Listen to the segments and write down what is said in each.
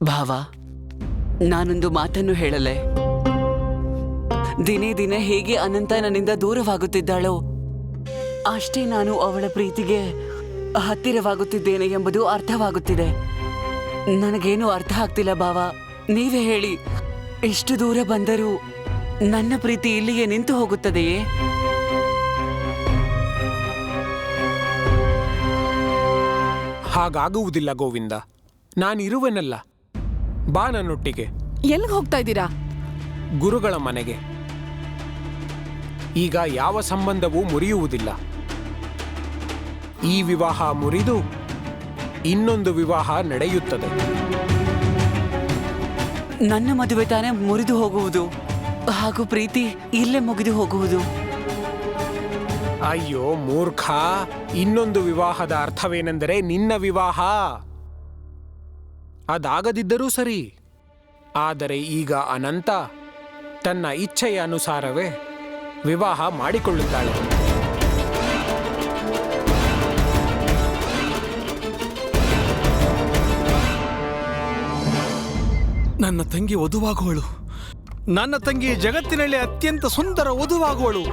ಭಾವ, ನಾನೊಂದು ಮಾತನ್ನು ಹೇಳಲೆ. ದಿನೇ ದಿನೇ ಹೇಗೆ ಅನಂತ ನನ್ನಿಂದ ದೂರವಾಗುತ್ತಿದ್ದಾಳೋ, ಅಷ್ಟೇ ನಾನು ಅವಳ ಪ್ರೀತಿಗೆ ಹತ್ತಿರವಾಗುತ್ತಿದ್ದೇನೆ ಎಂಬುದು ಅರ್ಥವಾಗುತ್ತಿದೆ. ನನಗೇನು ಅರ್ಥ ಆಗ್ತಿಲ್ಲ ಭಾವ, ನೀವೇ ಹೇಳಿ. ಎಷ್ಟು ದೂರ ಬಂದರೂ ನನ್ನ ಪ್ರೀತಿ ಇಲ್ಲಿಗೆ ನಿಂತು ಹೋಗುತ್ತದೆಯೇ? ಹಾಗಾಗುವುದಿಲ್ಲ ಗೋವಿಂದ, ನಾನಿರುವೆನಲ್ಲ. ಬಾ ನನ್ನೊಟ್ಟಿಗೆ ಎಲ್ಲಿಗೆ ಹೋಗ್ತಾ ಇದ್ದೀರಾ? ಗುರುಗಳ ಮನೆಗೆ. ಈಗ ಯಾವ ಸಂಬಂಧವೂ ಮುರಿಯುವುದಿಲ್ಲ. ಈ ವಿವಾಹ ಮುರಿದು ಇನ್ನೊಂದು ವಿವಾಹ ನಡೆಯುತ್ತದೆ. ನನ್ನ ಮದುವೆ ತಾನೇ ಮುರಿದು ಹೋಗುವುದು. ಹಾಗೂ ಪ್ರೀತಿ ಇಲ್ಲೇ ಮುಗಿದು ಹೋಗುವುದು. ಅಯ್ಯೋ ಮೂರ್ಖ ಇನ್ನೊಂದು ವಿವಾಹದ ಅರ್ಥವೇನೆಂದರೆ ನಿನ್ನ ವಿವಾಹ. ಅದಾಗದಿದ್ದರೂ ಸರಿ. ಆದರೆ ಈಗ ಅನಂತ ತನ್ನ ಇಚ್ಛೆಯ ಅನುಸಾರವೇ ವಿವಾಹ ಮಾಡಿಕೊಳ್ಳುತ್ತಾಳೆ. ನನ್ನ ತಂಗಿ ವಧುವಾಗುವಳು. ನನ್ನ ತಂಗಿ ಜಗತ್ತಿನಲ್ಲಿ ಅತ್ಯಂತ ಸುಂದರ ವಧುವಾಗುವಳು.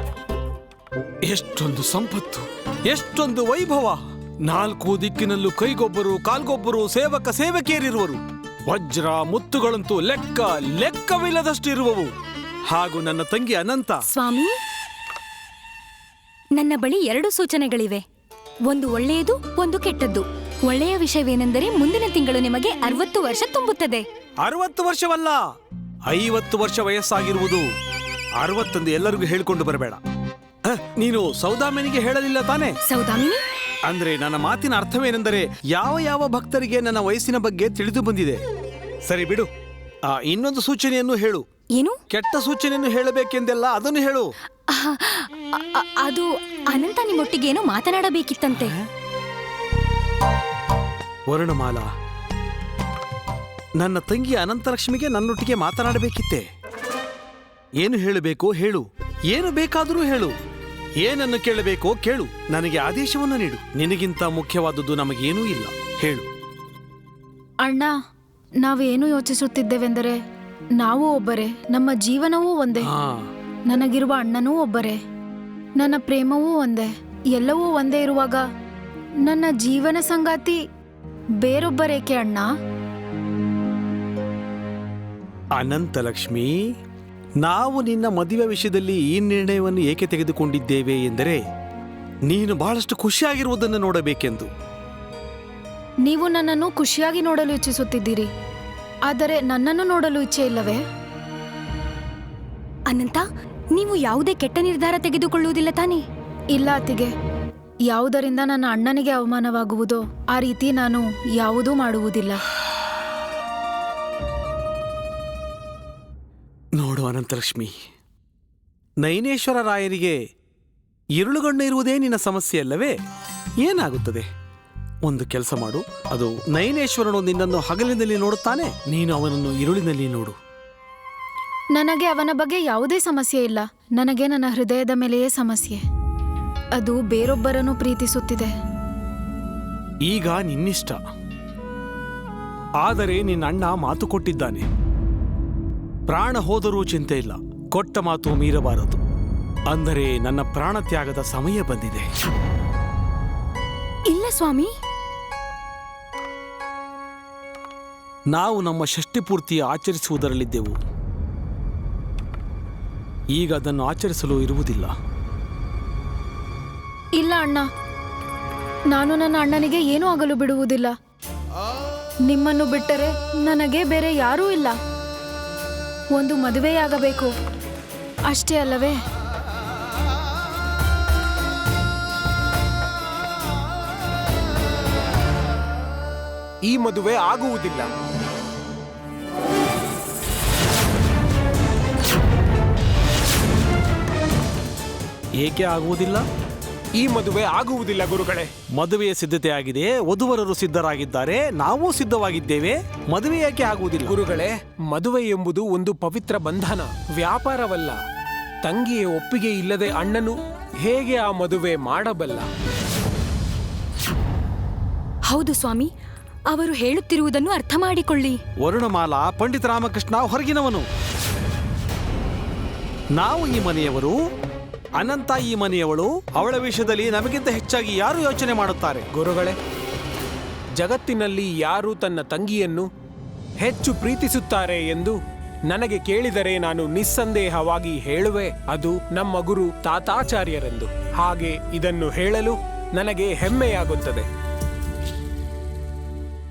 ಎಷ್ಟೊಂದು ಸಂಪತ್ತು, ಎಷ್ಟೊಂದು ವೈಭವ. ನಾಲ್ಕು ದಿಕ್ಕಿನಲ್ಲೂ ಕೈಗೊಬ್ಬರು ಕಾಲ್ಗೊಬ್ಬರು ಸೇವಕ ಸೇವಕಿಯರಿರುವರು. ವಜ್ರ ಮುತ್ತುಗಳಂತೂ ಲೆಕ್ಕ ಲೆಕ್ಕವಿಲ್ಲದಷ್ಟು ಇರುವವು ಹಾಗೂ ನನ್ನ ತಂಗಿ ಅನಂತ. ಸ್ವಾಮಿ ನನ್ನ ಬಳಿ ಎರಡು ಸೂಚನೆಗಳಿವೆ. ಒಂದು ಒಳ್ಳೆಯದು ಒಂದು ಕೆಟ್ಟದ್ದು. ಒಳ್ಳೆಯ ವಿಷಯವೇನೆಂದರೆ ಮುಂದಿನ ತಿಂಗಳು ನಿಮಗೆ ಅರವತ್ತು ವರ್ಷ ತುಂಬುತ್ತದೆ. ಅರವತ್ತು ವರ್ಷವಲ್ಲ ಐವತ್ತು ವರ್ಷ ವಯಸ್ಸಾಗಿರುವುದು. ಅರವತ್ತೊಂದು ಎಲ್ಲರಿಗೂ ಹೇಳಿಕೊಂಡು ಬರಬೇಡ. ಅಹ್, ನೀನು ಸೌದಾಮಿನಿಗೆ ಹೇಳಲಿಲ್ಲ ತಾನೇ? ಸೌದಾಮಿನಿ? ಅಂದ್ರೆ ನನ್ನ ಮಾತಿನ ಅರ್ಥವೇನೆಂದರೆ ಯಾವ ಯಾವ ಭಕ್ತರಿಗೆ ನನ್ನ ವಯಸ್ಸಿನ ಬಗ್ಗೆ ತಿಳಿದು ಬಂದಿದೆ? ಸರಿ ಬಿಡು. ಆ, ಇನ್ನೊಂದು ಸೂಚನೆಯನ್ನು ಹೇಳು. ಏನು? ಕೆಟ್ಟ ಸೂಚನೆಯನ್ನು ಹೇಳಬೇಕೆಂದೆಲ್ಲ ಅದನ್ನು ಹೇಳು. ಅಹ್, ಅ- ಅ- ಅದು ಅನಂತ ನಿಮ್ಮೊಟ್ಟಿಗೆ ಏನು ಮಾತನಾಡಬೇಕಿತ್ತಂತೆ. ವರುಣಮಾಲಾ ನನ್ನ ತಂಗಿ ಅನಂತಲಕ್ಷ್ಮಿಗೆ ನನ್ನೊಟ್ಟಿಗೆ ಮಾತನಾಡಬೇಕಿತ್ತೆ. ಏನು ಹೇಳಬೇಕೋ ಹೇಳು. ಏನು ಬೇಕಾದರೂ ಹೇಳು. ಏನನ್ನು ಕೇಳಬೇಕೋ ಕೇಳು. ನನಗೆ ಆದೇಶವನ್ನು ನೀಡು. ನಿನಗಿಂತ ಮುಖ್ಯವಾದದ್ದು ನಮಗೇನೂ ಇಲ್ಲ. ಹೇಳು. ಅಣ್ಣ ನಾವೇನು ಯೋಚಿಸುತ್ತಿದ್ದೇವೆಂದರೆ ನಾವು ಒಬ್ಬರೇ ನಮ್ಮ ಜೀವನವೂ ಒಂದೇ. ಹಾ. ನನಗಿರುವ ಅಣ್ಣನೂ ಒಬ್ಬರೇ. ನನ್ನ ಪ್ರೇಮವೂ ಒಂದೇ. ಎಲ್ಲವೂ ಒಂದೇ ಇರುವಾಗ ನನ್ನ ಜೀವನ ಸಂಗಾತಿ ಬೇರೊಬ್ಬರೇಕೆ ಅಣ್ಣ? ಅನಂತಲಕ್ಷ್ಮಿ? ನಾವು ನಿನ್ನ ಮದುವೆ ವಿಷಯದಲ್ಲಿ ಈ ನಿರ್ಣಯವನ್ನು ಏಕೆ ತೆಗೆದುಕೊಂಡಿದ್ದೇವೆ ಎಂದರೆ ನೀನು ಬಹಳಷ್ಟು ಖುಷಿಯಾಗಿರುವುದನ್ನು ನೋಡಬೇಕೆಂದು. ನೀವು ನನ್ನನ್ನು ಖುಷಿಯಾಗಿ ನೋಡಲು ಇಚ್ಛಿಸುತ್ತಿದ್ದೀರಿ ಆದರೆ ನನ್ನನ್ನು ನೋಡಲು ಇಚ್ಛೆ ಇಲ್ಲವೇ? ಅನಂತ ನೀವು ಯಾವುದೇ ಕೆಟ್ಟ ನಿರ್ಧಾರ ತೆಗೆದುಕೊಳ್ಳುವುದಿಲ್ಲ ತಾನೇ? ಇಲ್ಲ ಅತ್ತಿಗೆ. ಯಾವುದರಿಂದ ನನ್ನ ಅಣ್ಣನಿಗೆ ಅವಮಾನವಾಗುವುದೋ ಆ ರೀತಿ ನಾನು ಯಾವುದೂ ಮಾಡುವುದಿಲ್ಲ. ಅನಂತಲಕ್ಷ್ಮಿ. ನಯನೇಶ್ವರ ರಾಯರಿಗೆ ಇರುಳುಗಣ್ಣು ಇರುವುದೇ ನಿನ್ನ ಸಮಸ್ಯೆ ಅಲ್ಲವೇ ಏನಾಗುತ್ತದೆ? ಒಂದು ಕೆಲಸ ಮಾಡು. ಅದು ನಯನೇಶ್ವರನು ನಿನ್ನನ್ನು ಹಗಲಿನಲ್ಲಿ ನೋಡುತ್ತಾನೆ ನೀನು ಅವನನ್ನು ಇರುಳಿನಲ್ಲಿ ನೋಡು. ನನಗೆ ಅವನ ಬಗ್ಗೆ ಯಾವುದೇ ಸಮಸ್ಯೆ ಇಲ್ಲ. ನನಗೆ ನನ್ನ ಹೃದಯದ ಮೇಲೆಯೇ ಸಮಸ್ಯೆ. ಅದು ಬೇರೊಬ್ಬರನ್ನು ಪ್ರೀತಿಸುತ್ತಿದೆ. ಈಗ ನಿನ್ನಿಷ್ಟ. ಆದರೆ ನಿನ್ನ ಅಣ್ಣ ಮಾತು ಕೊಟ್ಟಿದ್ದಾನೆ. ಪ್ರಾಣ ಹೋದರೂ ಚಿಂತೆ ಇಲ್ಲ. ಕೊಟ್ಟ ಮಾತು ಮೀರಬಾರದು. ಅಂದರೆ ನನ್ನ ಪ್ರಾಣ ತ್ಯಾಗದ ಸಮಯ ಬಂದಿದೆ. ಇಲ್ಲ ಸ್ವಾಮಿ. ನಾವು ನಮ್ಮ ಷಷ್ಠಿ ಪೂರ್ತಿ ಆಚರಿಸುವುದರಲ್ಲಿದ್ದೆವು. ಈಗ ಅದನ್ನು ಆಚರಿಸಲು ಇರುವುದಿಲ್ಲ. ಇಲ್ಲ ಅಣ್ಣ. ನಾನು ನನ್ನ ಅಣ್ಣನಿಗೆ ಏನೂ ಆಗಲು ಬಿಡುವುದಿಲ್ಲ. ನಿಮ್ಮನ್ನು ಬಿಟ್ಟರೆ ನನಗೆ ಬೇರೆ ಯಾರೂ ಇಲ್ಲ. ಒಂದು ಮದುವೆಯಾಗಬೇಕು. ಅಷ್ಟೇ ಅಲ್ಲವೇ? ಈ ಮದುವೆ ಆಗುವುದಿಲ್ಲ. ಏಕೆ ಆಗುವುದಿಲ್ಲ? ಈ ಮದುವೆ ಆಗುವುದಿಲ್ಲ ಗುರುಗಳೇ. ಮದುವೆಯ ಸಿದ್ಧತೆ ಆಗಿದೆ ವಧುವರರು ಸಿದ್ಧರಾಗಿದ್ದಾರೆ. ನಾವು ಸಿದ್ಧವಾಗಿದ್ದೇವೆ. ಮದುವೆ ಯಾಕೆ ಆಗುವುದಿಲ್ಲ? ಗುರುಗಳೇ ಮದುವೆ ಎಂಬುದು ಒಂದು ಪವಿತ್ರ ಬಂಧನ ವ್ಯಾಪಾರವಲ್ಲ. ತಂಗಿಯ ಒಪ್ಪಿಗೆ ಇಲ್ಲದೆ ಅಣ್ಣನು ಹೇಗೆ ಆ ಮದುವೆ ಮಾಡಬಲ್ಲ? ಹೌದು ಸ್ವಾಮಿ ಅವರು ಹೇಳುತ್ತಿರುವುದನ್ನು ಅರ್ಥ ಮಾಡಿಕೊಳ್ಳಿ. ವರುಣಮಾಲಾ ಪಂಡಿತ ರಾಮಕೃಷ್ಣ ಹೊರಗಿನವನು. ನಾವು ಈ ಮನೆಯವರು ಅನಂತ ಈ ಮನೆಯವಳು ಅವಳ ವಿಷಯದಲ್ಲಿ ನಮಗಿಂತ ಹೆಚ್ಚಾಗಿ ಯಾರು ಯೋಚನೆ ಮಾಡುತ್ತಾರೆ? ಗುರುಗಳೇ, ಜಗತ್ತಿನಲ್ಲಿ ಯಾರು ತನ್ನ ತಂಗಿಯನ್ನು ಹೆಚ್ಚು ಪ್ರೀತಿಸುತ್ತಾರೆ ಎಂದು ನನಗೆ ಕೇಳಿದರೆ ನಾನು ನಿಸ್ಸಂದೇಹವಾಗಿ ಹೇಳುವೆ, ಅದು ನಮ್ಮ ಗುರು ತಾತಾಚಾರ್ಯರೆಂದು. ಹಾಗೆ ಇದನ್ನು ಹೇಳಲು ನನಗೆ ಹೆಮ್ಮೆಯಾಗುತ್ತದೆ.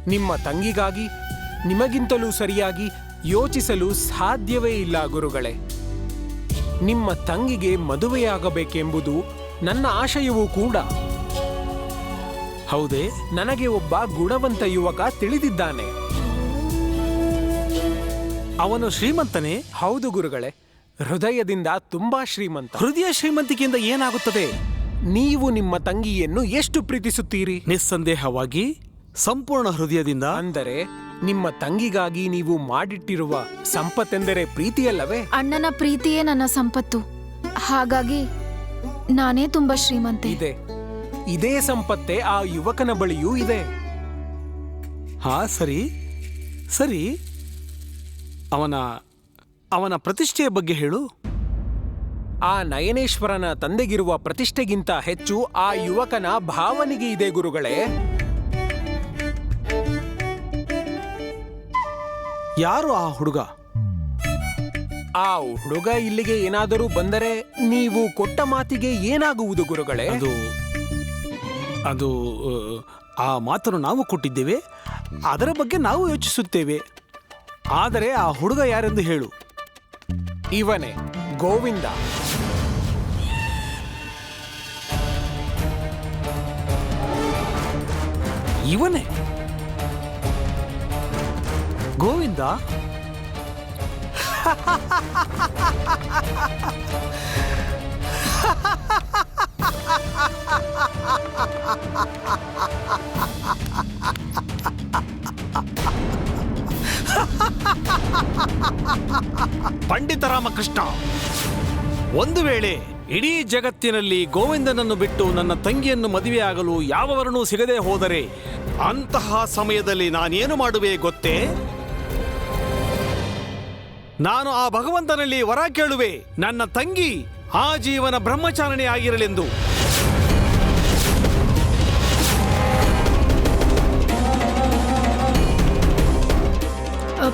ನಿಮ್ಮ ತಂಗಿಗಾಗಿ ನಿಮಗಿಂತಲೂ ಸರಿಯಾಗಿ ಯೋಚಿಸಲು ಸಾಧ್ಯವೇ ಇಲ್ಲ ಗುರುಗಳೇ. ನಿಮ್ಮ ತಂಗಿಗೆ ಮದುವೆಯಾಗಬೇಕೆಂಬುದು ನನ್ನ ಆಶಯವೂ ಕೂಡ. ಹೌದೇ ನನಗೆ ಒಬ್ಬ ಗುಣವಂತ ಯುವಕ ತಿಳಿದಿದ್ದಾನೆ. ಅವನು ಶ್ರೀಮಂತನೇ? ಹೌದು ಗುರುಗಳೇ ಹೃದಯದಿಂದ ತುಂಬಾ ಶ್ರೀಮಂತ. ಹೃದಯ ಶ್ರೀಮಂತಿಕೆಯಿಂದ ಏನಾಗುತ್ತದೆ? ನೀವು ನಿಮ್ಮ ತಂಗಿಯನ್ನು ಎಷ್ಟು ಪ್ರೀತಿಸುತ್ತೀರಿ? ನಿಸ್ಸಂದೇಹವಾಗಿ ಸಂಪೂರ್ಣ ಹೃದಯದಿಂದ. ಅಂದರೆ ನಿಮ್ಮ ತಂಗಿಗಾಗಿ ನೀವು ಮಾಡಿಟ್ಟಿರುವ ಸಂಪತ್ತೆಂದರೆ ಪ್ರೀತಿಯಲ್ಲವೇ? ಅಣ್ಣನ ಪ್ರೀತಿಯೇ ನನ್ನ ಸಂಪತ್ತು. ಹಾಗಾಗಿ ನಾನೇ ತುಂಬಾ ಶ್ರೀಮಂತೆ. ಇದೆ. ಇದೇ ಸಂಪತ್ತೆ ಆ ಯುವಕನ ಬಳಿಯೂ ಇದೆ. ಹಾ ಸರಿ. ಸರಿ. ಅವನ ಅವನ ಪ್ರತಿಷ್ಠೆಯ ಬಗ್ಗೆ ಹೇಳು. ಆ ನಯನೇಶ್ವರನ ತಂದೆಗಿರುವ ಪ್ರತಿಷ್ಠೆಗಿಂತ ಹೆಚ್ಚು ಆ ಯುವಕನ ಭಾವನೆಗೆ ಇದೆ ಗುರುಗಳೇ. ಯಾರು ಆ ಹುಡುಗ? ಆ ಹುಡುಗ ಇಲ್ಲಿಗೆ ಏನಾದರೂ ಬಂದರೆ ನೀವು ಕೊಟ್ಟ ಮಾತಿಗೆ ಏನಾಗುವುದು ಗುರುಗಳೇ? ಅದು ಅದು ಆ, ಆ ಮಾತನ್ನು ನಾವು ಕೊಟ್ಟಿದ್ದೇವೆ ಅದರ ಬಗ್ಗೆ ನಾವು ಯೋಚಿಸುತ್ತೇವೆ. ಆದರೆ ಆ ಹುಡುಗ ಯಾರೆಂದು ಹೇಳು. ಇವನೇ ಗೋವಿಂದ. ಇವನೇ? ಗೋವಿಂದ ಪಂಡಿತ ರಾಮಕೃಷ್ಣ, ಒಂದು ವೇಳೆ ಇಡೀ ಜಗತ್ತಿನಲ್ಲಿ ಗೋವಿಂದನನ್ನು ಬಿಟ್ಟು ನನ್ನ ತಂಗಿಯನ್ನು ಮದುವೆಯಾಗಲು ಯಾವವರನ್ನೂ ಸಿಗದೆ ಹೋದರೆ ಅಂತಹ ಸಮಯದಲ್ಲಿ ನಾನೇನು ಮಾಡುವೆ ಗೊತ್ತೇ? ನಾನು ಆ ಭಗವಂತನಲ್ಲಿ ವರ ಕೇಳುವೆ. ನನ್ನ ತಂಗಿ ಆ ಜೀವನ ಬ್ರಹ್ಮಚಾರಣೆ ಆಗಿರಲೆಂದು.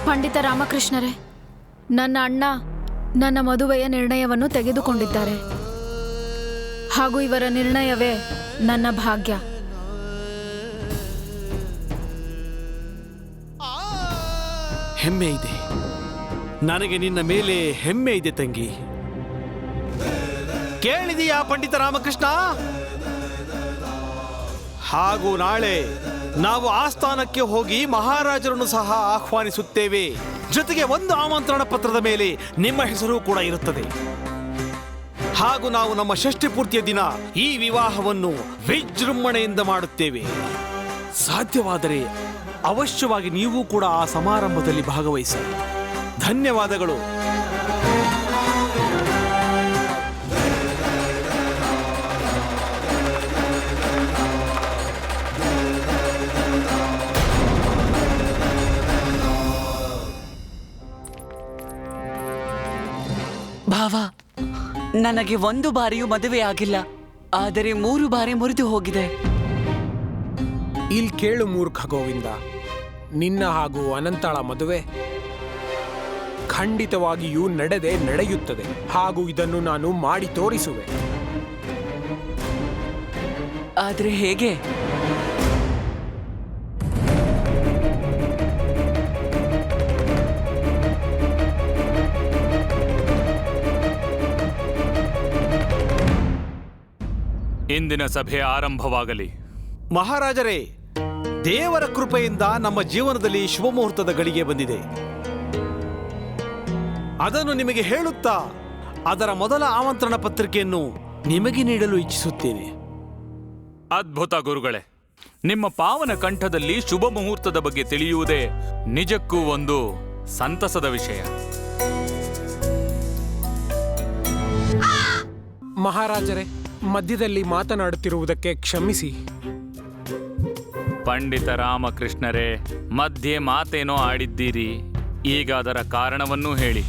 ಪಂಡಿತ ರಾಮಕೃಷ್ಣರೇ ನನ್ನ ಅಣ್ಣ ನನ್ನ ಮದುವೆಯ ನಿರ್ಣಯವನ್ನು ತೆಗೆದುಕೊಂಡಿದ್ದಾರೆ. ಹಾಗೂ ಇವರ ನಿರ್ಣಯವೇ ನನ್ನ ಭಾಗ್ಯ. ಹೆಮ್ಮೆ ಇದೆ. ನನಗೆ ನಿನ್ನ ಮೇಲೆ ಹೆಮ್ಮೆ ಇದೆ, ತಂಗಿ. ಕೇಳಿದೀಯಾ, ಪಂಡಿತ ರಾಮಕೃಷ್ಣ? ಹಾಗೂ ನಾಳೆ ನಾವು ಆಸ್ಥಾನಕ್ಕೆ ಹೋಗಿ ಮಹಾರಾಜರನ್ನು ಸಹ ಆಹ್ವಾನಿಸುತ್ತೇವೆ. ಜೊತೆಗೆ ಒಂದು ಆಮಂತ್ರಣ ಪತ್ರದ ಮೇಲೆ ನಿಮ್ಮ ಹೆಸರು ಕೂಡ ಇರುತ್ತದೆ. ಹಾಗೂ ನಾವು ನಮ್ಮ ಷಷ್ಠಿ ಪೂರ್ತಿಯ ದಿನ ಈ ವಿವಾಹವನ್ನು ವಿಜೃಂಭಣೆಯಿಂದ ಮಾಡುತ್ತೇವೆ. ಸಾಧ್ಯವಾದರೆ ಅವಶ್ಯವಾಗಿ ನೀವು ಕೂಡ ಆ ಸಮಾರಂಭದಲ್ಲಿ ಭಾಗವಹಿಸಿ. ಧನ್ಯವಾದಗಳು. ಭಾವ ನನಗೆ ಒಂದು ಬಾರಿಯೂ ಮದುವೆ ಆಗಿಲ್ಲ. ಆದರೆ ಮೂರು ಬಾರಿ ಮುರಿದು ಹೋಗಿದೆ. ಇಲ್ಲಿ ಕೇಳು ಮೂರ್ಖ ಗೋವಿಂದ. ನಿನ್ನ ಹಾಗೂ ಅನಂತಾಳ ಮದುವೆ ಖಂಡಿತವಾಗಿಯೂ ನಡೆದೇ ನಡೆಯುತ್ತದೆ. ಹಾಗೂ ಇದನ್ನು ನಾನು ಮಾಡಿ ತೋರಿಸುವೆ. ಆದರೆ ಹೇಗೆ? ಇಂದಿನ ಸಭೆ ಆರಂಭವಾಗಲಿ. ಮಹಾರಾಜರೇ ದೇವರ ಕೃಪೆಯಿಂದ ನಮ್ಮ ಜೀವನದಲ್ಲಿ ಶುಭ ಮುಹೂರ್ತದ ಗಳಿಗೆ ಬಂದಿದೆ. ಅದನ್ನು ನಿಮಗೆ ಹೇಳುತ್ತಾ ಅದರ ಮೊದಲ ಆಮಂತ್ರಣ ಪತ್ರಿಕೆಯನ್ನು ನಿಮಗೆ ನೀಡಲು ಇಚ್ಛಿಸುತ್ತೇನೆ. ಅದ್ಭುತ ಗುರುಗಳೇ ನಿಮ್ಮ ಪಾವನ ಕಂಠದಲ್ಲಿ ಶುಭ ಮುಹೂರ್ತದ ಬಗ್ಗೆ ತಿಳಿಯುವುದೇ ನಿಜಕ್ಕೂ ಒಂದು ಸಂತಸದ ವಿಷಯ. ಮಹಾರಾಜರೇ ಮಧ್ಯದಲ್ಲಿ ಮಾತನಾಡುತ್ತಿರುವುದಕ್ಕೆ ಕ್ಷಮಿಸಿ. ಪಂಡಿತ ರಾಮಕೃಷ್ಣರೇ ಮಧ್ಯೆ ಮಾತೇನೋ ಆಡಿದ್ದೀರಿ ಈಗ ಅದರ ಕಾರಣವನ್ನೂ ಹೇಳಿ.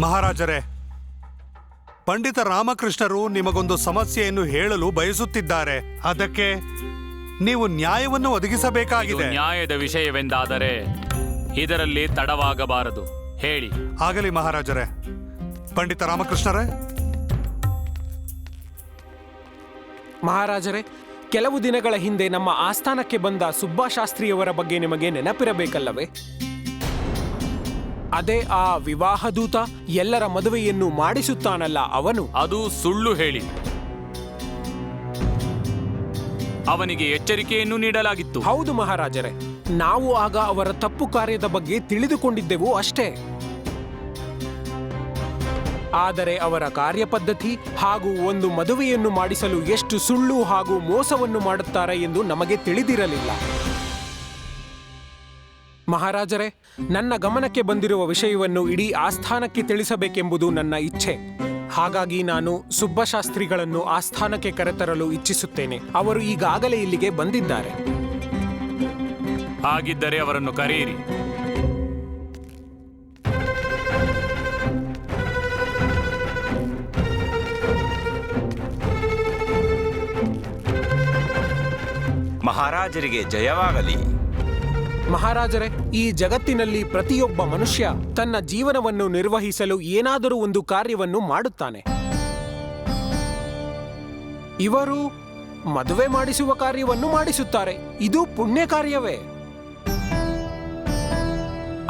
ಮಹಾರಾಜರೇ ಪಂಡಿತ ರಾಮಕೃಷ್ಣರು ನಿಮಗೊಂದು ಸಮಸ್ಯೆಯನ್ನು ಹೇಳಲು ಬಯಸುತ್ತಿದ್ದಾರೆ. ಅದಕ್ಕೆ ನೀವು ನ್ಯಾಯವನ್ನು ಒದಗಿಸಬೇಕಾಗಿದೆ. ನ್ಯಾಯದ ವಿಷಯವೆಂದಾದರೆ ಇದರಲ್ಲಿ ತಡವಾಗಬಾರದು. ಹೇಳಿ. ಆಗಲಿ ಮಹಾರಾಜರೇ ಪಂಡಿತ ರಾಮಕೃಷ್ಣರೇ. ಮಹಾರಾಜರೇ ಕೆಲವು ದಿನಗಳ ಹಿಂದೆ ನಮ್ಮ ಆಸ್ಥಾನಕ್ಕೆ ಬಂದ ಸುಬ್ಬಾಶಾಸ್ತ್ರಿಯವರ ಬಗ್ಗೆ ನಿಮಗೆ ನೆನಪಿರಬೇಕಲ್ಲವೇ? ಅದೇ ಆ ವಿವಾಹದೂತ ಎಲ್ಲರ ಮದುವೆಯನ್ನು ಮಾಡಿಸುತ್ತಾನಲ್ಲ ಅವನು? ಅದು ಸುಳ್ಳು ಹೇಳಿ. ಅವನಿಗೆ ಎಚ್ಚರಿಕೆಯನ್ನು ನೀಡಲಾಗಿತ್ತು. ಹೌದು ಮಹಾರಾಜರೇ ನಾವು ಆಗ ಅವರ ತಪ್ಪು ಕಾರ್ಯದ ಬಗ್ಗೆ ತಿಳಿದುಕೊಂಡಿದ್ದೆವು ಅಷ್ಟೇ. ಆದರೆ ಅವರ ಕಾರ್ಯಪದ್ಧತಿ ಹಾಗೂ ಒಂದು ಮದುವೆಯನ್ನು ಮಾಡಿಸಲು ಎಷ್ಟು ಸುಳ್ಳು ಹಾಗೂ ಮೋಸವನ್ನು ಮಾಡುತ್ತಾರೆ ಎಂದು ನಮಗೆ ತಿಳಿದಿರಲಿಲ್ಲ. ಮಹಾರಾಜರೇ ನನ್ನ ಗಮನಕ್ಕೆ ಬಂದಿರುವ ವಿಷಯವನ್ನು ಇಡೀ ಆಸ್ಥಾನಕ್ಕೆ ತಿಳಿಸಬೇಕೆಂಬುದು ನನ್ನ ಇಚ್ಛೆ. ಹಾಗಾಗಿ ನಾನು ಸುಬ್ಬಶಾಸ್ತ್ರಿಗಳನ್ನು ಆಸ್ಥಾನಕ್ಕೆ ಕರೆತರಲು ಇಚ್ಛಿಸುತ್ತೇನೆ. ಅವರು ಈಗಾಗಲೇ ಇಲ್ಲಿಗೆ ಬಂದಿದ್ದಾರೆ. ಹಾಗಿದ್ದರೆ ಅವರನ್ನು ಕರೆಯಿರಿ. ಮಹಾರಾಜರಿಗೆ ಜಯವಾಗಲಿ. ಮಹಾರಾಜರೇ ಈ ಜಗತ್ತಿನಲ್ಲಿ ಪ್ರತಿಯೊಬ್ಬ ಮನುಷ್ಯ ತನ್ನ ಜೀವನವನ್ನು ನಿರ್ವಹಿಸಲು ಏನಾದರೂ ಒಂದು ಕಾರ್ಯವನ್ನು ಮಾಡುತ್ತಾನೆ. ಇವರು ಮದುವೆ ಮಾಡಿಸುವ ಕಾರ್ಯವನ್ನು ಮಾಡಿಸುತ್ತಾರೆ. ಇದು ಪುಣ್ಯ ಕಾರ್ಯವೇ.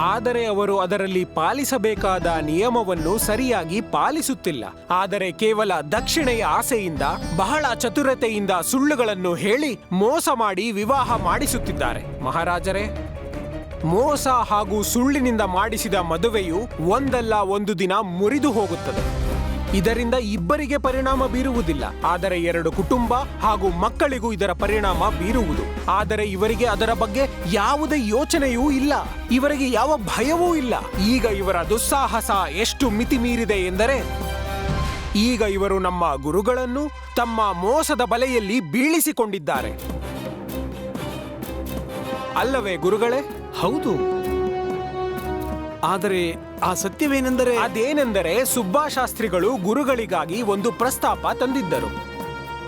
ಆದರೆ ಅವರು ಅದರಲ್ಲಿ ಪಾಲಿಸಬೇಕಾದ ನಿಯಮವನ್ನು ಸರಿಯಾಗಿ ಪಾಲಿಸುತ್ತಿಲ್ಲ. ಆದರೆ ಕೇವಲ ದಕ್ಷಿಣೆಯ ಆಸೆಯಿಂದ, ಬಹಳ ಚತುರತೆಯಿಂದ ಸುಳ್ಳುಗಳನ್ನು ಹೇಳಿ ಮೋಸ ಮಾಡಿ ವಿವಾಹ ಮಾಡಿಸುತ್ತಿದ್ದಾರೆ. ಮಹಾರಾಜರೇ ಮೋಸ ಹಾಗೂ ಸುಳ್ಳಿನಿಂದ ಮಾಡಿಸಿದ ಮದುವೆಯು ಒಂದಲ್ಲ ಒಂದು ದಿನ ಮುರಿದು ಹೋಗುತ್ತದೆ. ಇದರಿಂದ ಇಬ್ಬರಿಗೆ ಪರಿಣಾಮ ಬೀರುವುದಿಲ್ಲ. ಆದರೆ ಎರಡು ಕುಟುಂಬ ಹಾಗೂ ಮಕ್ಕಳಿಗೂ ಇದರ ಪರಿಣಾಮ ಬೀರುವುದು. ಆದರೆ ಇವರಿಗೆ ಅದರ ಬಗ್ಗೆ ಯಾವುದೇ ಯೋಚನೆಯೂ ಇಲ್ಲ. ಇವರಿಗೆ ಯಾವ ಭಯವೂ ಇಲ್ಲ. ಈಗ ಇವರ ದುಸ್ಸಾಹಸ ಎಷ್ಟು ಮಿತಿ ಮೀರಿದೆ ಎಂದರೆ, ಈಗ ಇವರು ನಮ್ಮ ಗುರುಗಳನ್ನು ತಮ್ಮ ಮೋಸದ ಬಲೆಯಲ್ಲಿ ಬೀಳಿಸಿಕೊಂಡಿದ್ದಾರೆ. ಅಲ್ಲವೇ ಗುರುಗಳೇ? ಹೌದು. ಆದರೆ ಆ ಸತ್ಯವೇನೆಂದರೆ? ಅದೇನೆಂದರೆ ಸುಬ್ಬಾಶಾಸ್ತ್ರಿಗಳು ಗುರುಗಳಿಗಾಗಿ ಒಂದು ಪ್ರಸ್ತಾಪ ತಂದಿದ್ದರು.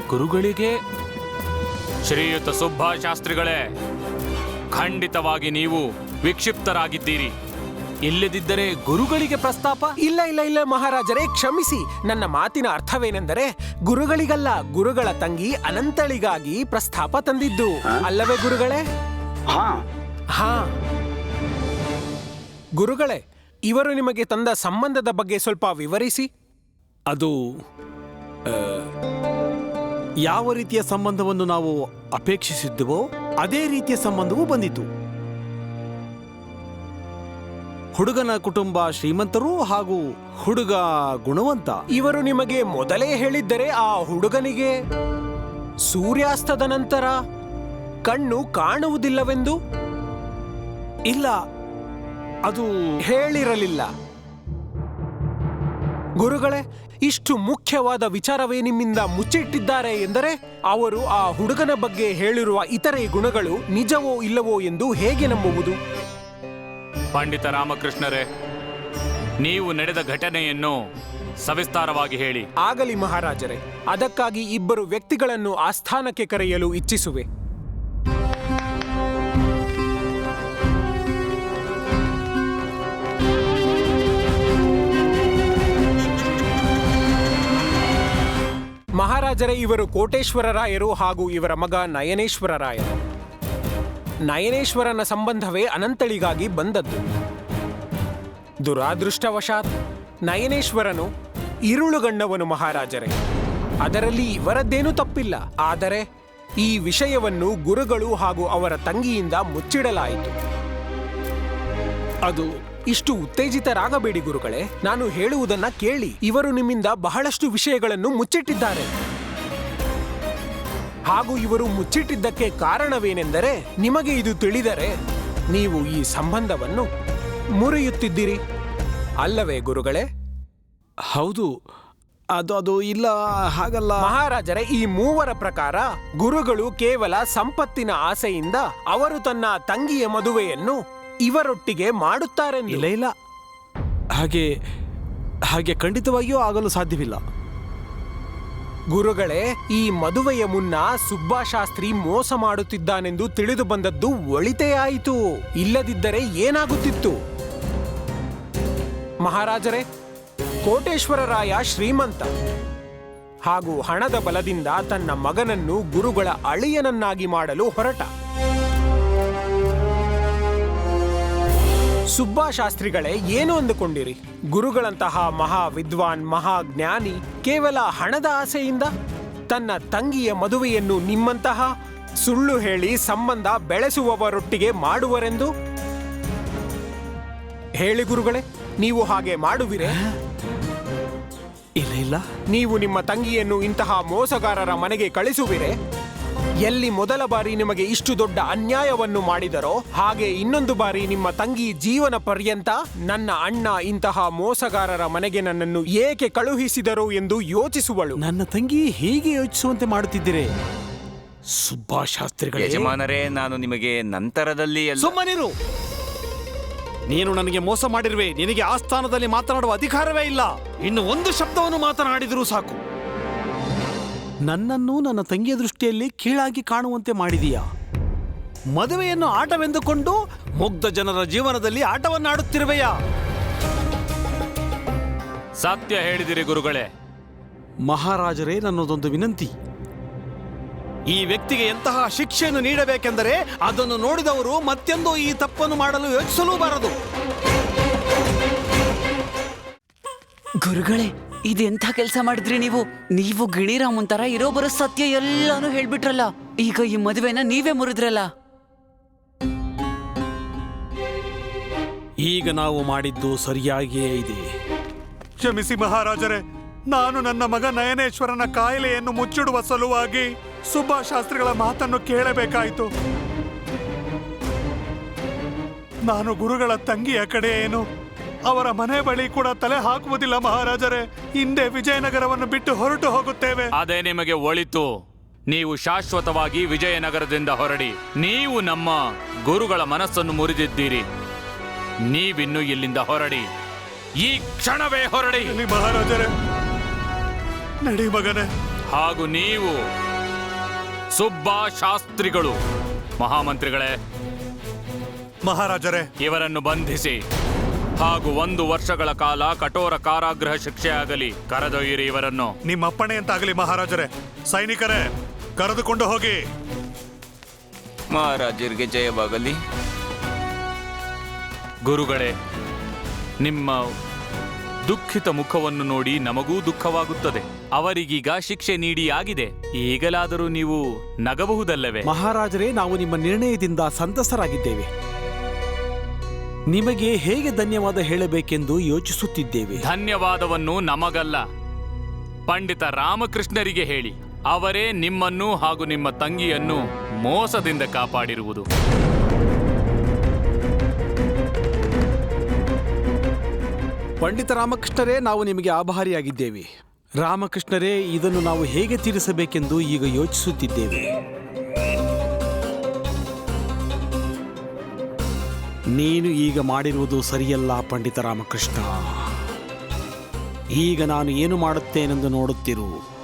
ಗುರುಗಳಿಗೆ? ಶ್ರೀಯುತ ಸುಬ್ಬಾಶಾಸ್ತ್ರಿಗಳೇ ಖಂಡಿತವಾಗಿ ನೀವು ವಿಕ್ಷಿಪ್ತರಾಗಿದ್ದೀರಿ. ಇಲ್ಲದಿದ್ದರೆ ಗುರುಗಳಿಗೆ ಪ್ರಸ್ತಾಪ? ಇಲ್ಲ ಇಲ್ಲ ಇಲ್ಲ ಮಹಾರಾಜರೇ ಕ್ಷಮಿಸಿ. ನನ್ನ ಮಾತಿನ ಅರ್ಥವೇನೆಂದರೆ ಗುರುಗಳಿಗಲ್ಲ ಗುರುಗಳ ತಂಗಿ ಅನಂತಳಿಗಾಗಿ ಪ್ರಸ್ತಾಪ ತಂದಿದ್ದು. ಅಲ್ಲವೇ ಗುರುಗಳೇ? ಹಾ. ಗುರುಗಳೇ ಇವರು ನಿಮಗೆ ತಂದ ಸಂಬಂಧದ ಬಗ್ಗೆ ಸ್ವಲ್ಪ ವಿವರಿಸಿ. ಅದು ಆ, ಯಾವ ರೀತಿಯ ಸಂಬಂಧವನ್ನು ನಾವು ಅಪೇಕ್ಷಿಸಿದ್ದೆವೋ ಅದೇ ರೀತಿಯ ಸಂಬಂಧವೂ ಬಂದಿತು. ಹುಡುಗನ ಕುಟುಂಬ ಶ್ರೀಮಂತರು ಹಾಗೂ ಹುಡುಗ ಗುಣವಂತ. ಇವರು ನಿಮಗೆ ಮೊದಲೇ ಹೇಳಿದ್ದರೆ ಆ ಹುಡುಗನಿಗೆ ಸೂರ್ಯಾಸ್ತದ ನಂತರ ಕಣ್ಣು ಕಾಣುವುದಿಲ್ಲವೆಂದು ಇಲ್ಲ ಅದು ಹೇಳಿರಲಿಲ್ಲ. ಗುರುಗಳೇ ಇಷ್ಟು ಮುಖ್ಯವಾದ ವಿಚಾರವೇ ನಿಮ್ಮಿಂದ ಮುಚ್ಚಿಟ್ಟಿದ್ದಾರೆ ಎಂದರೆ ಅವರು ಆ ಹುಡುಗನ ಬಗ್ಗೆ ಹೇಳಿರುವ ಇತರೆ ಗುಣಗಳು ನಿಜವೋ ಇಲ್ಲವೋ ಎಂದು ಹೇಗೆ ನಂಬುವುದು? ಪಂಡಿತ ರಾಮಕೃಷ್ಣರೇ ನೀವು ನಡೆದ ಘಟನೆಯನ್ನು ಸವಿಸ್ತಾರವಾಗಿ ಹೇಳಿ. ಆಗಲಿ ಮಹಾರಾಜರೇ ಅದಕ್ಕಾಗಿ ಇಬ್ಬರು ವ್ಯಕ್ತಿಗಳನ್ನು ಆಸ್ಥಾನಕ್ಕೆ ಕರೆಯಲು ಇಚ್ಛಿಸುವೆ. ಮಹಾರಾಜರೇ, ಇವರು ಕೋಟೇಶ್ವರರಾಯರು ಹಾಗೂ ಇವರ ಮಗ ನಯನೇಶ್ವರರಾಯರು ನಯನೇಶ್ವರನ ಸಂಬಂಧವೇ ಅನಂತಳಿಗಾಗಿ ಬಂದದ್ದು. ದುರಾದೃಷ್ಟವಶಾತ್ ನಯನೇಶ್ವರನು ಇರುಳುಗಣ್ಣವನು ಮಹಾರಾಜರೇ. ಅದರಲ್ಲಿ ಇವರದ್ದೇನೂ ತಪ್ಪಿಲ್ಲ. ಆದರೆ ಈ ವಿಷಯವನ್ನು ಗುರುಗಳು ಹಾಗೂ ಅವರ ತಂಗಿಯಿಂದ ಮುಚ್ಚಿಡಲಾಯಿತು. ಅದು ಇಷ್ಟು ಉತ್ತೇಜಿತರಾಗಬೇಡಿ ಗುರುಗಳೇ. ನಾನು ಹೇಳುವುದನ್ನ ಕೇಳಿ. ಇವರು ನಿಮ್ಮಿಂದ ಬಹಳಷ್ಟು ವಿಷಯಗಳನ್ನು ಮುಚ್ಚಿಟ್ಟಿದ್ದಾರೆ. ಹಾಗೂ ಇವರು ಮುಚ್ಚಿಟ್ಟಿದ್ದಕ್ಕೆ ಕಾರಣವೇನೆಂದರೆ ನಿಮಗೆ ಇದು ತಿಳಿದರೆ ನೀವು ಈ ಸಂಬಂಧವನ್ನು ಮುರಿಯುತ್ತಿದ್ದೀರಿ. ಅಲ್ಲವೇ ಗುರುಗಳೇ? ಹೌದು. ಅದು ಅದು ಇಲ್ಲ ಹಾಗಲ್ಲ. ಮಹಾರಾಜರೇ ಈ ಮೂವರ ಪ್ರಕಾರ ಗುರುಗಳು ಕೇವಲ ಸಂಪತ್ತಿನ ಆಸೆಯಿಂದ ಅವರು ತನ್ನ ತಂಗಿಯ ಮದುವೆಯನ್ನು ಇವರೊಟ್ಟಿಗೆ ಮಾಡುತ್ತಾರೆ ಇಲ್ಲ ಇಲ್ಲ. ಹಾಗೆ ಹಾಗೆ ಖಂಡಿತವಾಗಿಯೂ ಆಗಲು ಸಾಧ್ಯವಿಲ್ಲ. ಗುರುಗಳೇ ಈ ಮದುವೆಯ ಮುನ್ನ ಸುಬ್ಬಾಶಾಸ್ತ್ರಿ ಮೋಸ ಮಾಡುತ್ತಿದ್ದಾನೆಂದು ತಿಳಿದು ಬಂದದ್ದು ಒಳಿತೇ ಆಯಿತು ಇಲ್ಲದಿದ್ದರೆ ಏನಾಗುತ್ತಿತ್ತು? ಮಹಾರಾಜರೇ ಕೋಟೇಶ್ವರರಾಯ ಶ್ರೀಮಂತ. ಹಾಗೂ ಹಣದ ಬಲದಿಂದ ತನ್ನ ಮಗನನ್ನು ಗುರುಗಳ ಅಳಿಯನನ್ನಾಗಿ ಮಾಡಲು ಹೊರಟ. ಸುಬ್ಬಾಶಾಸ್ತ್ರಿಗಳೇ ಏನು ಅಂದುಕೊಂಡಿರಿ? ಗುರುಗಳಂತಹ ಮಹಾ ವಿದ್ವಾನ್ ಮಹಾಜ್ಞಾನಿ ಕೇವಲ ಹಣದ ಆಸೆಯಿಂದ? ತನ್ನ ತಂಗಿಯ ಮದುವೆಯನ್ನು ನಿಮ್ಮಂತಹ ಸುಳ್ಳು ಹೇಳಿ ಸಂಬಂಧ ಬೆಳೆಸುವವರೊಟ್ಟಿಗೆ ಮಾಡುವರೆಂದು? ಹೇಳಿ ಗುರುಗಳೇ ನೀವು ಹಾಗೆ ಮಾಡುವಿರೇ? ಇಲ್ಲ ಇಲ್ಲ. ನೀವು ನಿಮ್ಮ ತಂಗಿಯನ್ನು ಇಂತಹ ಮೋಸಗಾರರ ಮನೆಗೆ ಕಳಿಸುವಿರೆ? ಎಲ್ಲಿ ಮೊದಲ ಬಾರಿ ನಿಮಗೆ ಇಷ್ಟು ದೊಡ್ಡ ಅನ್ಯಾಯವನ್ನು ಮಾಡಿದರೋ ಹಾಗೆ ಇನ್ನೊಂದು ಬಾರಿ ನಿಮ್ಮ ತಂಗಿ ಜೀವನ ಪರ್ಯಂತ ನನ್ನ ಅಣ್ಣ ಇಂತಹ ಮೋಸಗಾರರ ಮನೆಗೆ ನನ್ನನ್ನು ಏಕೆ ಕಳುಹಿಸಿದರು ಎಂದು ಯೋಚಿಸುವಳು. ನನ್ನ ತಂಗಿ ಹೀಗೆ ಯೋಚಿಸುವಂತೆ ಮಾಡುತ್ತಿದ್ದೀರಿ? ಸುಬ್ಬಾಶಾಸ್ತ್ರಿಗಳ. ಯಜಮಾನರೇ ನಾನು ನಿಮಗೆ ನಂತರದಲ್ಲಿ ಎಲ್ಲ ಸುಮ್ಮನಿರು. ನೀನು ನನಗೆ ಮೋಸ ಮಾಡಿರುವೆ. ನಿನಗೆ ಆ ಸ್ಥಾನದಲ್ಲಿ ಮಾತನಾಡುವ ಅಧಿಕಾರವೇ ಇಲ್ಲ. ಇನ್ನು ಒಂದು ಶಬ್ದವನ್ನು ಮಾತನಾಡಿದರೂ ಸಾಕು. ನನ್ನನ್ನು ನನ್ನ ತಂಗಿಯ ದೃಷ್ಟಿಯಲ್ಲಿ ಕೀಳಾಗಿ ಕಾಣುವಂತೆ ಮಾಡಿದೀಯಾ? ಮದುವೆಯನ್ನು ಆಟವೆಂದುಕೊಂಡು ಮುಗ್ಧ ಜನರ ಜೀವನದಲ್ಲಿ ಆಟವನ್ನಾಡುತ್ತಿರುವೆಯಾ? ಸತ್ಯ ಹೇಳಿದಿರಿ ಗುರುಗಳೇ. ಮಹಾರಾಜರೇ ನನ್ನದೊಂದು ವಿನಂತಿ. ಈ ವ್ಯಕ್ತಿಗೆ ಎಂತಹ ಶಿಕ್ಷೆಯನ್ನು ನೀಡಬೇಕೆಂದರೆ ಅದನ್ನು ನೋಡಿದವರು ಮತ್ತೆಂದು ಈ ತಪ್ಪನ್ನು ಮಾಡಲು ಯೋಚಿಸಲೂ ಬಾರದು ಗುರುಗಳೇ ಇದೆಂಥ ಕೆಲಸ ಮಾಡಿದ್ರಿ ನೀವು? ನೀವು ಗಿಣಿರಾಮನ್ ತರ ಇರೋ ಬರೋ ಸತ್ಯ ಎಲ್ಲಾನು ಹೇಳ್ಬಿಟ್ರಲ್ಲ. ಈಗ ಈ ಮದುವೆನ ನೀವೇ ಮುರಿದ್ರಲ್ಲ. ಈಗ ನಾವು ಮಾಡಿದ್ದು ಸರಿಯಾಗಿಯೇ ಇದೆ. ಕ್ಷಮಿಸಿ ಮಹಾರಾಜರೇ ನಾನು ನನ್ನ ಮಗ ನಯನೇಶ್ವರನ ಕಾಯಿಲೆಯನ್ನು ಮುಚ್ಚಿಡುವ ಸಲುವಾಗಿ ಸುಬ್ಬಾಶಾಸ್ತ್ರಿಗಳ ಮಾತನ್ನು ಕೇಳಬೇಕಾಯಿತು. ನಾನು ಗುರುಗಳ ತಂಗಿಯ ಕಡೆ ಏನು ಅವರ ಮನೆ ಬಳಿ ಕೂಡ ತಲೆ ಹಾಕುವುದಿಲ್ಲ ಮಹಾರಾಜರೇ. ಹಿಂದೆ ವಿಜಯನಗರವನ್ನು ಬಿಟ್ಟು ಹೊರಟು ಹೋಗುತ್ತೇವೆ. ಅದೇ ನಿಮಗೆ ಒಳಿತು. ನೀವು ಶಾಶ್ವತವಾಗಿ ವಿಜಯನಗರದಿಂದ ಹೊರಡಿ. ನೀವು ನಮ್ಮ ಗುರುಗಳ ಮನಸ್ಸನ್ನು ಮುರಿದಿದ್ದೀರಿ. ನೀವಿನ್ನು ಇಲ್ಲಿಂದ ಹೊರಡಿ. ಈ ಕ್ಷಣವೇ ಹೊರಡಿ. ಇಲ್ಲಿ ಮಹಾರಾಜರೇ. ನಡಿ ಮಗನೇ. ಹಾಗೂ ನೀವು ಸುಬ್ಬಾ ಶಾಸ್ತ್ರಿಗಳು ಮಹಾಮಂತ್ರಿಗಳೇ. ಮಹಾರಾಜರೇ. ಇವರನ್ನು ಬಂಧಿಸಿ. ಹಾಗೂ ಒಂದು ವರ್ಷಗಳ ಕಾಲ ಕಠೋರ ಕಾರಾಗೃಹ ಶಿಕ್ಷೆ ಆಗಲಿ ಕರೆದೊಯ್ಯಿರಿ ಇವರನ್ನು. ನಿಮ್ಮ ಅಪ್ಪಣೆ ಅಂತಾಗಲಿ ಮಹಾರಾಜರೇ. ಸೈನಿಕರೇ ಕರೆದುಕೊಂಡು ಹೋಗಿ. ಮಹಾರಾಜರಿಗೆ ಜಯವಾಗಲಿ. ಗುರುಗಳೇ ನಿಮ್ಮ ದುಃಖಿತ ಮುಖವನ್ನು ನೋಡಿ ನಮಗೂ ದುಃಖವಾಗುತ್ತದೆ. ಅವರಿಗೀಗ ಶಿಕ್ಷೆ ನೀಡಿ ಆಗಿದೆ. ಈಗಲಾದರೂ ನೀವು ನಗಬಹುದಲ್ಲವೇ? ಮಹಾರಾಜರೇ ನಾವು ನಿಮ್ಮ ನಿರ್ಣಯದಿಂದ ಸಂತಸರಾಗಿದ್ದೇವೆ. ನಿಮಗೆ ಹೇಗೆ ಧನ್ಯವಾದ ಹೇಳಬೇಕೆಂದು ಯೋಚಿಸುತ್ತಿದ್ದೇವೆ. ಧನ್ಯವಾದವನ್ನು ನಮಗಲ್ಲ. ಪಂಡಿತ ರಾಮಕೃಷ್ಣರಿಗೆ ಹೇಳಿ. ಅವರೇ ನಿಮ್ಮನ್ನು ಹಾಗೂ ನಿಮ್ಮ ತಂಗಿಯನ್ನು ಮೋಸದಿಂದ ಕಾಪಾಡಿರುವುದು. ಪಂಡಿತ ರಾಮಕೃಷ್ಣರೇ ನಾವು ನಿಮಗೆ ಆಭಾರಿಯಾಗಿದ್ದೇವೆ. ರಾಮಕೃಷ್ಣರೇ ಇದನ್ನು ನಾವು ಹೇಗೆ ತೀರಿಸಬೇಕೆಂದು ಈಗ ಯೋಚಿಸುತ್ತಿದ್ದೇವೆ. ನೀನು ಈಗ ಮಾಡಿರುವುದು ಸರಿಯಲ್ಲ ಪಂಡಿತ ರಾಮಕೃಷ್ಣ. ಈಗ ನಾನು ಏನು ಮಾಡುತ್ತೇನೆಂದು ನೋಡುತ್ತಿರು?